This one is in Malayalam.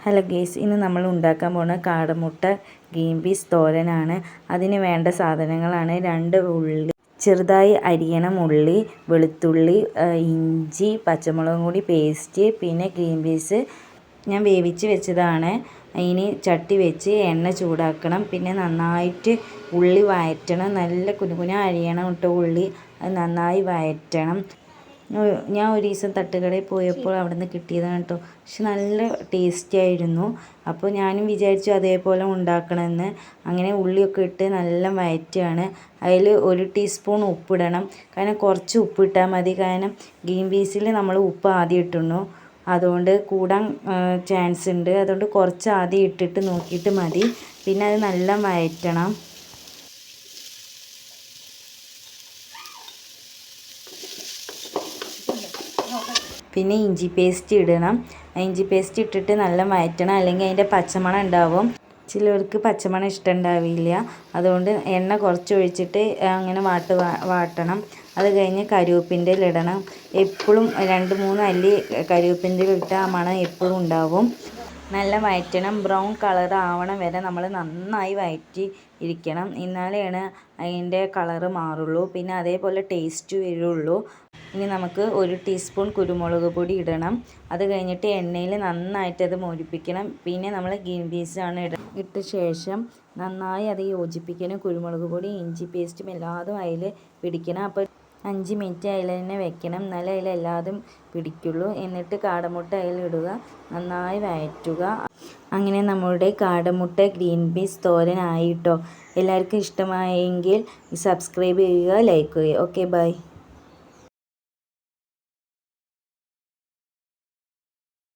ഹലോ ഗേസ് ഇന്ന് നമ്മൾ ഉണ്ടാക്കാൻ പോകുന്ന കാടമുട്ട ഗ്രീൻ പീസ് തോരനാണ്. അതിന് വേണ്ട സാധനങ്ങളാണ് രണ്ട് ഉള്ളി ചെറുതായി അരിയണം ഉള്ളി വെളുത്തുള്ളി ഇഞ്ചി പച്ചമുളകും കൂടി പേസ്റ്റ് പിന്നെ ഗ്രീൻ പീസ്. ഞാൻ വേവിച്ച് വെച്ചതാണ്. ഇനി ചട്ടി വെച്ച് എണ്ണ ചൂടാക്കണം. പിന്നെ നന്നായിട്ട് ഉള്ളി വഴറ്റണം നല്ല കുനുകുന അരിയണം കേട്ടോ ഉള്ളി നന്നായി വഴറ്റണം ഞാ- ഞാൻ ഒരു ദിവസം തട്ടുകടയിൽ പോയപ്പോൾ അവിടെ നിന്ന് കിട്ടിയതാണ് കേട്ടോ. പക്ഷെ നല്ല ടേസ്റ്റി ആയിരുന്നു. അപ്പോൾ ഞാനും വിചാരിച്ചു അതേപോലെ ഉണ്ടാക്കണമെന്ന്. അങ്ങനെ ഉള്ളിയൊക്കെ ഇട്ട് നല്ല വയറ്റുകയാണ് അതിൽ ഒരു ടീസ്പൂൺ ഉപ്പിടണം. കാരണം കുറച്ച് ഉപ്പിട്ടാൽ മതി. കാരണം ഗ്രീൻ പീസിൽ നമ്മൾ ഉപ്പ് ആദ്യം ഇട്ടുന്നു അതുകൊണ്ട് കൂടാൻ ചാൻസ് ഉണ്ട്. അതുകൊണ്ട് കുറച്ച് ആദ്യം ഇട്ടിട്ട് നോക്കിയിട്ട് മതി. പിന്നെ അത് നല്ല വഴറ്റണം പിന്നെ ഇഞ്ചി പേസ്റ്റ് ഇടണം. ഇഞ്ചി പേസ്റ്റ് ഇട്ടിട്ട് നല്ല വഴറ്റണം അല്ലെങ്കിൽ അതിന്റെ പച്ചമണം ഉണ്ടാവും. ചിലവർക്ക് പച്ചമണം ഇഷ്ടമുണ്ടാവില്ല. അതുകൊണ്ട് എണ്ണ കുറച്ച് ഒഴിച്ചിട്ട് അങ്ങനെ വാട്ട് വാട്ടണം. അത് കഴിഞ്ഞ് കറിവേപ്പിന്റെ ഇടണം. എപ്പോഴും രണ്ട് മൂന്ന് അല്ലി കറിവേപ്പിന്റെ ഇട്ട ആ മണം എപ്പോഴും ഉണ്ടാവും. നല്ല വഴറ്റണം ബ്രൗൺ കളർ ആവണം വരെ നമ്മൾ നന്നായി വഴറ്റി ഇരിക്കണം. എന്നാലാണ് അതിന്റെ കളറ് മാറുള്ളൂ. പിന്നെ അതേപോലെ ടേസ്റ്റ് വരുള്ളൂ. ഇനി നമുക്ക് ഒരു ടീസ്പൂൺ കുരുമുളക് പൊടി ഇടണം. അത് കഴിഞ്ഞിട്ട് എണ്ണയിൽ നന്നായിട്ട് അത് മോരിപ്പിക്കണം. പിന്നെ നമ്മൾ ഗ്രീൻ പീസാണ് ഇട ഇട്ട ശേഷം നന്നായി അത് യോജിപ്പിക്കണം. കുരുമുളക് പൊടി ഇഞ്ചി പേസ്റ്റും എല്ലാതും അതിൽ പിടിക്കണം. അപ്പോൾ അഞ്ച് മിനിറ്റ് അതിൽ തന്നെ വെക്കണം. എന്നാലേ അതിൽ എല്ലാതും പിടിക്കുള്ളൂ. എന്നിട്ട് കാടമുട്ട അതിലിടുക നന്നായി വയറ്റുക അങ്ങനെ നമ്മളുടെ കാടമുട്ട ഗ്രീൻ പീസ് തോരനായിട്ടോ എല്ലാവർക്കും ഇഷ്ടമായെങ്കിൽ സബ്സ്ക്രൈബ് ചെയ്യുക ലൈക്ക് ചെയ്യുക. Okay bye.